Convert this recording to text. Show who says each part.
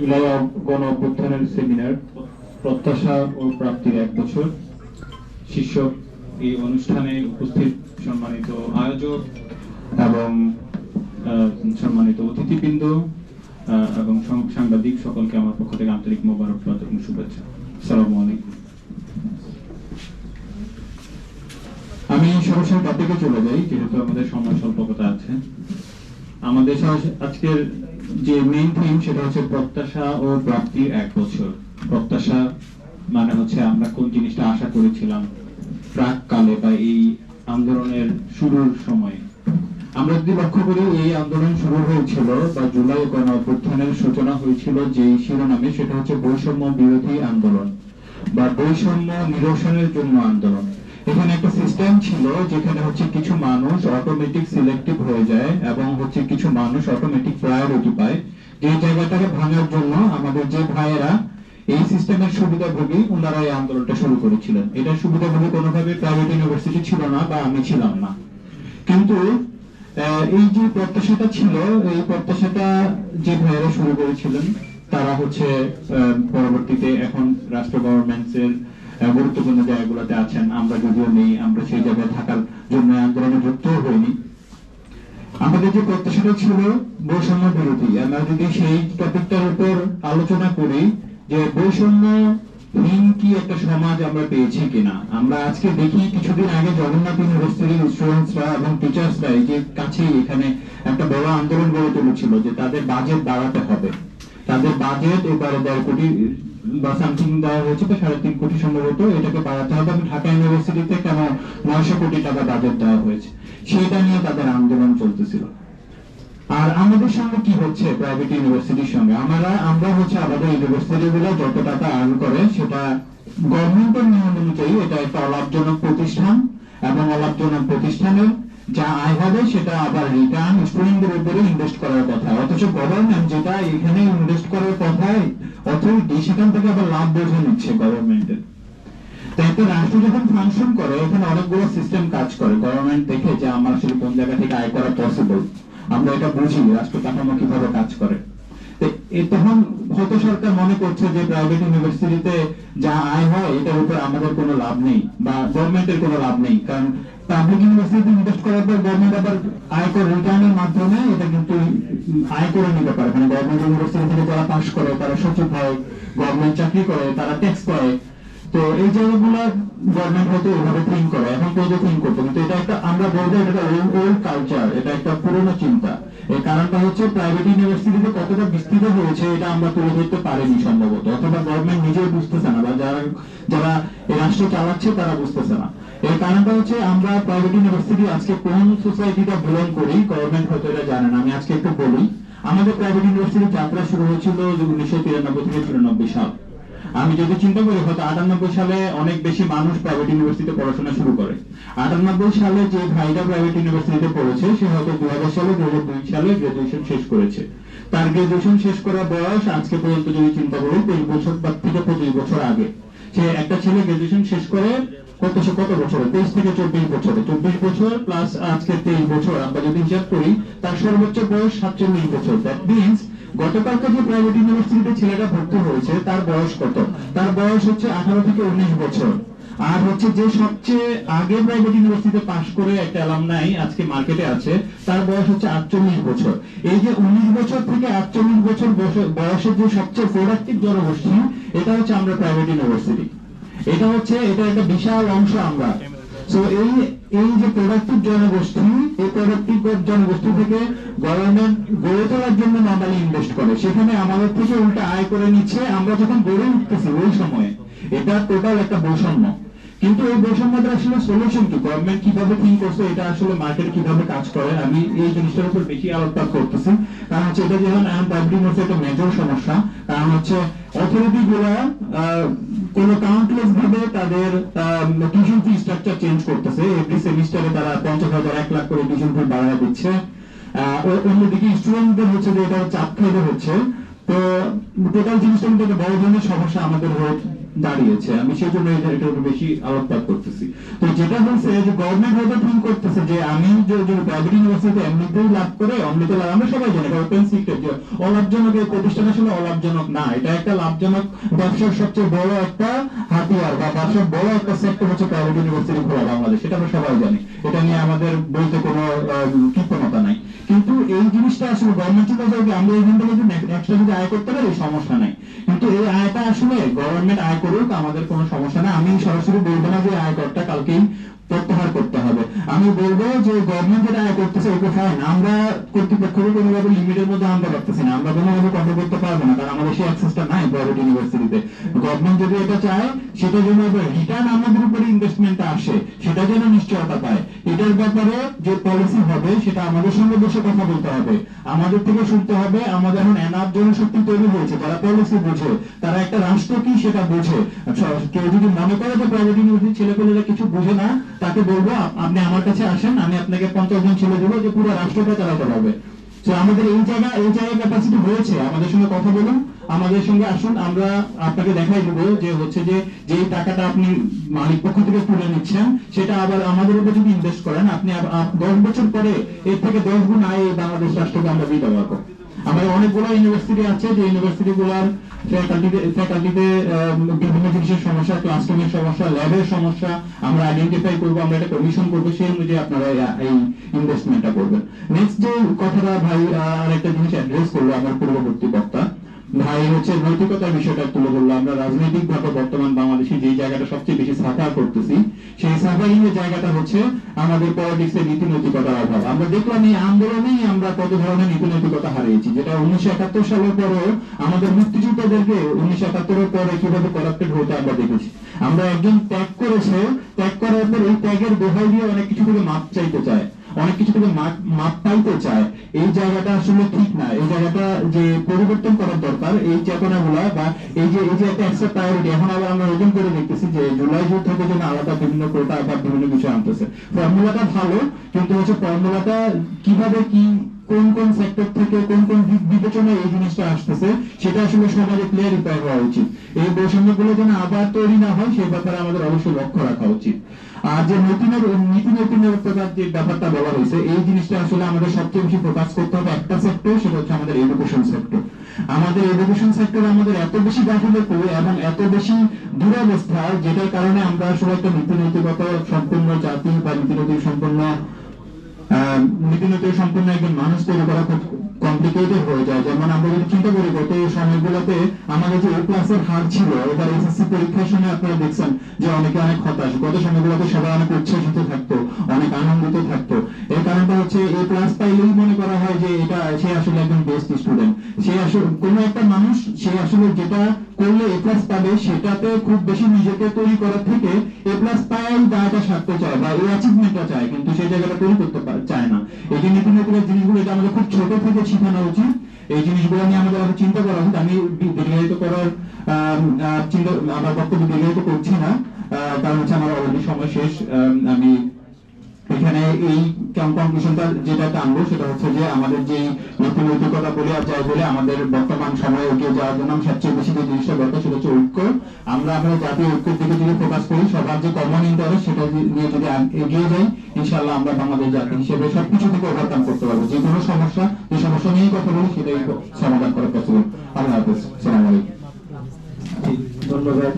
Speaker 1: জুলাই গণ অভ্যুত্থানের সেমিনার প্রত্যাশা ও প্রাপ্তির এক বছর। শীর্ষক এই অনুষ্ঠানে উপস্থিত সম্মানিত আয়োজক এবং সম্মানিত অতিথিবৃন্দ এবং সাংবাদিক সকলকে আমার পক্ষ থেকে আন্তরিক মোবারকবাদ এবং শুভেচ্ছা। সালামু আমি সরাসরি টপিকে চলে যাই, যেহেতু আমাদের সময় স্বল্পতা আছে। আমাদের আজকের যে মেইন থিম সেটা হচ্ছে প্রত্যাশা ও প্রাপ্তির এক বছর। প্রত্যাশা মানে হচ্ছে আমরা কোন জিনিসটা আশা করেছিলাম প্রাক কালে বা এই আন্দোলনের শুরুর সময়। আমরা যদি লক্ষ্য করি, এই আন্দোলন শুরু হয়েছিল বা জুলাই গণ অভ্যুত্থানের সূচনা হয়েছিল যে শিরোনামে সেটা হচ্ছে বৈষম্য বিরোধী আন্দোলন বা বৈষম্য নিরসনের জন্য আন্দোলন। এখানে একটা সিস্টেম ছিল যেখানে হচ্ছে কিছু মানুষ অটোমেটিক সিলেক্টিভ হয়ে যায় এবং হচ্ছে কিছু মানুষ অটোমেটিক প্রায়োরিটি পায়। যে জায়গাটাকে ভাঙার জন্য আমাদের যে ভাইয়েরা এই সিস্টেমের সুবিধাভোগী ওনারা এই আন্দোলনটা শুরু করেছিলেন। এটা সুবিধাভোগী কোনোভাবে প্রাইভেট ইউনিভার্সিটি ছিল না বা আমি ছিলাম না। কিন্তু এই যে প্রত্যাশাটা ছিল এই প্রত্যাশাটা যে ভাইয়েরা শুরু করেছিলেন তারা হচ্ছে পরবর্তীতে এখন রাষ্ট্র গভর্নমেন্টস এর আহ, গুরুত্বপূর্ণ জায়গাগুলোতে আছেন। আমরা যদিও নেই, আমরা সেই জায়গায় থাকার জন্য আন্দোলনে যুক্ত হইনি। আমাদের যে প্রত্যাশাটা ছিল বৈষম্য বিরোধী, আমরা যদি সেই টপিকটার উপর আলোচনা করি যে বৈষম্য হীন কি একটা সমাজ আমরা পেয়েছি কিনা, আমরা আজকে দেখি কিছুদিন আগে জগন্নাথ ইউনিভার্সিটির স্টুডেন্টসরা এবং টিচার্সরা এই যে কাছেই এখানে একটা বড় আন্দোলন গড়ে তুলেছিল যে তাদের বাজেট বাড়াতে হবে। তাদের বাজেট এবারে দেড় কোটি, বা সামথিং দেওয়া হয়েছে বা সাড়ে তিন কোটি সম্ভবত এটাকে বাড়াতে হবে এবং ঢাকা ইউনিভার্সিটিতে কেন নয়শো কোটি টাকা বাজেট দেওয়া হয়েছে, সেটা নিয়ে তাদের আন্দোলন চলতেছিল। আর আমাদের সঙ্গে কি হচ্ছে প্রাইভেট ইউনিভার্সিটির সঙ্গে? আমরা আমরা হচ্ছে আমাদের ইউনিভার্সিটি গুলো যত টাকা আর্ন করে, সেটা গভর্নমেন্টের নিয়ম অনুযায়ী এটা একটা অলাভজনক প্রতিষ্ঠান এবং অলাভজনক প্রতিষ্ঠানের যা আয় হবে সেটা আবার রিটার্ন স্টুডেন্টদের উপরে ইনভেস্ট করার কথা। অথচ গভর্নমেন্ট যেটা এখানে ইনভেস্ট করার কথাই অথরিটি সেখান থেকে আবার লাভ বোঝা নিচ্ছে গভর্নমেন্টের তাই রাষ্ট্র যখন ফাংশন করে, এখানে অনেকগুলো সিস্টেম কাজ করে। গভর্নমেন্ট দেখে যে আমার আসলে কোন জায়গা থেকে আয় করা পসিবল আমরা এটা বুঝি, রাষ্ট্র কাঠামো কীভাবে কাজ করে। তখন হয়তো সরকার মনে করছে যে প্রাইভেট ইউনিভার্সিটিতে যা আয় হয়, এটার উপর আমাদের কোনো লাভ নেই বা গভর্নমেন্টের কোনো লাভ নেই। কারণ পাবলিক ইউনিভার্সিটিতে ইনভেস্ট করার পর গভর্নমেন্ট আবার আয়কর রিটার্নের মাধ্যমে এটা কিন্তু আয় করে নিতে পারে। মানে গভর্নমেন্ট ইউনিভার্সিটি থেকে যারা পাশ করে, তারা সচিব হয় গভর্নমেন্ট চাকরি করে, তারা ট্যাক্স করে। তো এই জায়গাগুলো গভর্নমেন্ট হয়তো এভাবে থিঙ্ক করে, এখন কেউ থিঙ্ক করতো। কিন্তু এটা একটা, আমরা বলব এটা একটা ওল্ড কালচার এটা একটা পুরনো চিন্তা। এর কারণটা হচ্ছে প্রাইভেট ইউনিভার্সিটিতে কতটা বিস্তৃত হয়েছে, এটা আমরা তুলে ধরতে পারিনি সম্ভবত। অথবা গভর্নমেন্ট নিজেও বুঝতেছে না, বা যারা যারা রাষ্ট্র চালাচ্ছে, তারা বুঝতেছে না। এর কারণটা হচ্ছে আমরা প্রাইভেট ইউনিভার্সিটি আজকে কোন সোসাইটিটা বিলং করি গভর্নমেন্ট হয়তো এটা জানে না। আমি আজকে একটু বলি, আমাদের প্রাইভেট ইউনিভার্সিটির যাত্রা শুরু হয়েছিল উনিশশো তিরানব্বই থেকে চুরানব্বই সাল। আমি যদি চিন্তা করি, হয়তো আটানব্বই সালে অনেক বেশি মানুষ প্রাইভেট ইউনিভার্সিটিতে পড়াশোনা শুরু করে। আটানব্বই সালে যে ভাইটা প্রাইভেট ইউনিভার্সিটিতে পড়েছে, সে হয়তো দু হাজার সালে দু হাজার দুই সালে গ্রাজুয়েশন শেষ করেছে। তার গ্রাজুয়েশন শেষ করার বয়স আজকে পর্যন্ত যদি চিন্তা করি, তেইশ বছর বা থেকে পঁচিশ বছর আগে। সে একটা ছেলে গ্রাজুয়েশন শেষ করে কত বছর কত বছরে? তেইশ থেকে চব্বিশ বছর। চব্বিশ বছর প্লাস আজকে তেইশ বছর। আমরা যদি হিসাব করি, তার সর্বোচ্চ বয়স সাতচল্লিশ বছর। দ্যাট মিনস গতকালকে যে প্রাইভেট ইউনিভার্সিটিতে ছেলেটা ভর্তি হয়েছে, তার বয়স কত? তার বয়স হচ্ছে আঠারো থেকে উনিশ বছর। আর হচ্ছে যে সবচেয়ে আগে প্রাইভেট ইউনিভার্সিটিতে পাশ করে একটা অ্যালামনাই আজকে মার্কেটে আছে, তার বয়স হচ্ছে আটচল্লিশ বছর। এই যে উনিশ বছর থেকে আটচল্লিশ বছর বয়সে- বয়সের যে সবচেয়ে প্রোডাক্টিভ জনগোষ্ঠী, এটা হচ্ছে আমরা প্রাইভেট ইউনিভার্সিটি এটা হচ্ছে এটা একটা বিশাল অংশ আমরা। সো এই এই যে প্রোডাক্টিভ জনগোষ্ঠী, এই প্রোডাক্টিভ জনগোষ্ঠী থেকে গভর্নমেন্ট গড়ে তোলার জন্য নর্মালি ইনভেস্ট করে। সেখানে আমাদের থেকে উল্টা আয় করে নিচ্ছে। আমরা যখন গড়ে উঠতেছি ওই সময়ে, এটা টোটাল একটা বৈষম্য। কিন্তু এই বৈষম্যটা আসলে সলিউশন কি? গভর্নমেন্ট কীভাবে থিঙ্ক করছে? এটা আসলে মার্কেট কীভাবে কাজ করে? আমি এই জিনিসটার উপর বেশি আলোকপাত করতেছি। কারণ হচ্ছে এটা যেমন পাবলিক হচ্ছে একটা মেজর সমস্যা। কারণ হচ্ছে অথরিটি গুলা কাউন্টলেস ভাবে তাদের টিউশন ফি স্ট্রাকচার চেঞ্জ করতেছে। এভরি সেমিস্টারে তারা পঞ্চাশ হাজার, এক লাখ করে টিউশন ফি বাড়ায় দিচ্ছে। অন্যদিকে স্টুডেন্টদের হচ্ছে যে এটা চাপ খাইতে হচ্ছে। তো টোটাল জিনিসটা কিন্তু বড় ধরনের সমস্যা আমাদের হয়ে দাঁড়িয়েছে। আমি সেই জন্য এটা উপর বেশি আলোকপাত করতেছি। তো যেটা হচ্ছে যে গভর্নমেন্ট হয়তো ফিল করতেছে যে আমি যে প্রাইভেট ইউনিভার্সিটি এমনিতেই লাভ করে অমৃত লাভ আমরা সবাই জানি এটা ওপেন সিক্রেট যে অলাভজনক এই প্রতিষ্ঠান আসলে অলাভজনক না, এটা একটা লাভজনক ব্যবসার সবচেয়ে বড় একটা হাতিয়ার বা ব্যবসার বড় একটা সেক্টর হচ্ছে প্রাইভেট ইউনিভার্সিটি খোলা বাংলাদেশ সেটা আমরা সবাই জানি। এটা নিয়ে আমাদের বলতে কোনো কৃপণতা নাই। কিন্তু এই জিনিসটা আসলে গভর্নমেন্ট চিন্তা করে আমরা এখান থেকে যদি এক্সট্রা যদি আয় করতে পারি, সমস্যা নাই। কিন্তু এই আয়টা আসলে গভর্নমেন্ট আয় করুক, আমাদের কোনো সমস্যা নাই। আমি সরাসরি বলব না যে আয় করটা কালকেই প্রত্যাহার করতে হবে। আমি বলব যে গভর্নমেন্ট যেটা আয় করতেছে ওকে ফাইন আমরা কর্তৃপক্ষকে কোনোভাবে লিমিটের মধ্যে আনতে পারতেছি না। আমরা কোনোভাবে কন্ট্রোল করতে পারব না। কারণ আমাদের সেই অ্যাক্সেসটা নাই প্রাইভেট ইউনিভার্সিটিতে গভর্নমেন্ট যদি এটা চায়, সেটা যেন রিটার্ন আমাদের উপরে ইনভেস্টমেন্টটা আসে, সেটা যেন নিশ্চয়তা পায়। এটার ব্যাপারে যে পলিসি হবে সেটা আমাদের সঙ্গে বসে কথা বলতে হবে। আমাদের থেকে শুনতে হবে আমাদের এখন এনাফ জনশক্তি তৈরি হয়েছে যারা পলিসি বোঝে তারা একটা রাষ্ট্র কি সেটা বোঝে। আচ্ছা, কেউ যদি মনে করে যে প্রাইভেট ইউনিভার্সিটি ছেলেপেলেরা কিছু বোঝে না তাকে বলব আপনি আমার কাছে আসেন আমি আপনাকে পঞ্চাশ জন ছেলে দেবো যে পুরো রাষ্ট্রটা চালাতে হবে তো আমাদের এই জায়গা এই জায়গায় ক্যাপাসিটি হয়েছে। আমাদের সঙ্গে কথা বলুন। আমাদের সঙ্গে আসুন আমরা আপনাকে দেখাই দেবো যে হচ্ছে যে যেই টাকাটা আপনি মালিক পক্ষ থেকে তুলে নিচ্ছেন সেটা আবার আমাদের উপর যদি ইনভেস্ট করেন আপনি দশ বছর পরে এর থেকে দশ গুণ আয় বাংলাদেশ রাষ্ট্রকে আমরা দিতে পারব আমাদের অনেকগুলো ইউনিভার্সিটি আছে যে ইউনিভার্সিটি গুলার ফ্যাকাল্টিতে বিভিন্ন জিনিসের সমস্যা ক্লাসরুমের সমস্যা ল্যাবের সমস্যা আমরা আইডেন্টিফাই করব আমরা একটা কমিশন করব সেই অনুযায়ী আপনারা এই- ইনভেস্টমেন্টটা করবেন। নেক্সট যে কথাটা ভাই আহ, আরেকটা জিনিস অ্যাড্রেস করল আমার পূর্ববর্তী বক্তা ভাই হচ্ছে নৈতিকতার বিষয়টা তুলে ধরলো। আমরা রাজনৈতিক ভাবে বর্তমান বাংলাদেশে যে জায়গাটা সবচেয়ে বেশি সাফার করতেছি, সেই সাফারিং এর জায়গাটা হচ্ছে আমাদের পলিটিক্স এর নীতি নৈতিকতার অভাব। আমরা দেখলাম এই আন্দোলনেই আমরা কত ধরনের নীতি নৈতিকতা হারিয়েছি। যেটা উনিশশো একাত্তর সালের পরেও আমাদের মুক্তিযোদ্ধাদেরকে উনিশশো একাত্তরের পরে কীভাবে করাপ্টেড হতে আমরা দেখেছি। আমরা একজন ত্যাগ করেছে, ত্যাগ করার পর এই ত্যাগের দোহাই দিয়ে অনেক কিছু থেকে মাপ চাইতে চায়। অনেক কিছু থেকে মাপ পাইতে চায়। এই জায়গাটা আসলে ঠিক না। এই জায়গাটা যে পরিবর্তন করার দরকার, এই চেতনা গুলা বা এই যে এই যে একটা এক্সট্রা প্রায়োরিটি এখন আবার আমরা নতুন করে দেখতেছি যে জুলাই যুদ্ধের জন্য আলাদা বিভিন্ন কোটা বা বিভিন্ন কিছু আনতেছে। ফর্মুলাটা ভালো, কিন্তু হচ্ছে ফর্মুলাটা কীভাবে কি কোন কোন সেক্টর থেকে কোন কোন দিক বিবেচনায় এই জিনিসটা আসতেছে, সেটা আসলে সমাজে ক্লিয়ারিফাই হওয়া উচিত। এই বৈষম্যগুলো যেন আবার তৈরি না হয়, সেই ব্যাপারে আমাদের অবশ্যই লক্ষ্য রাখা উচিত। আর যে নতুনের নীতি নৈপুণ্যতার যে ব্যাপারটা বলা হয়েছে, এই জিনিসটা আসলে আমাদের সবচেয়ে বেশি ফোকাস করতে হবে একটা সেক্টর সেটা হচ্ছে আমাদের এডুকেশন সেক্টর আমাদের এডুকেশন সেক্টর আমাদের এত বেশি গাফিলতি এবং এত বেশি দুরবস্থা, যেটার কারণে আমরা আসলে একটা নীতি নৈতিকতা সম্পূর্ণ জাতি বা নীতি নৈতিক সম্পূর্ণ নীতিনৈতিক সম্পূর্ণ একজন মানুষ তৈরি করা কমপ্লিকেটেড হয়ে যায়। যেমন আমরা যদি চিন্তা করি, গত সময়গুলোতে আমাদের যে এ ক্লাসের হার ছিল, এবার এসএসসি পরীক্ষার সময় আপনারা দেখছেন যে অনেকে অনেক হতাশ। গত সময়গুলোতে সবাই অনেক উচ্ছ্বাসিত থাকতো, অনেক আনন্দিত থাকতো। এর কারণটা হচ্ছে এ ক্লাস পাইলেই মনে করা হয় যে এটা, সে আসলে একজন বেস্ট স্টুডেন্ট সে আসলে, কোনো একটা মানুষ, সে আসলে যেটা করলে এ প্লাস পাবে, সেটাতে খুব বেশি নিজেকে তৈরি করার থেকে এ প্লাস পাই দায়টা সারতে চায় বা এই অ্যাচিভমেন্টটা চায়, কিন্তু সেই জায়গাটা তৈরি করতে চায় না। এই যে নীতি নৈতিক জিনিসগুলো, এটা আমাদের খুব ছোট থেকে শেখানো উচিত। এই জিনিসগুলো নিয়ে আমাদের আরও চিন্তা করা উচিত। আমি দীর্ঘায়িত করার চিন্তা, আমার বক্তব্য দীর্ঘায়িত করছি না। কারণ হচ্ছে আমার অলরেডি সময় শেষ। আমি এখানে এই কনক্লুশনটা যেটা টানবো সেটা হচ্ছে যে আমাদের যে নীতি নৈতিকতা বলে আর যাই বলে, আমাদের বর্তমান সময়ে এগিয়ে যাওয়ার জন্য সবচেয়ে বেশি যে জিনিসটা দরকার সেটা হচ্ছে ঐক্য। আমরা আমাদের জাতীয় ঐক্যের দিকে যদি ফোকাস করি, সবার যে কমন ইন্টারেস্ট সেটা নিয়ে যদি এগিয়ে যাই, ইনশাআল্লাহ আমরা বাংলাদেশ জাতি হিসেবে সবকিছু থেকে ওভারকাম করতে পারব। যে কোনো সমস্যা যে সমস্যা নিয়েই কথা বলি সেটাই সমাধান করা পসিবল আল্লাহ হাফেজ সালাম আলাইকুম।
Speaker 2: ধন্যবাদ।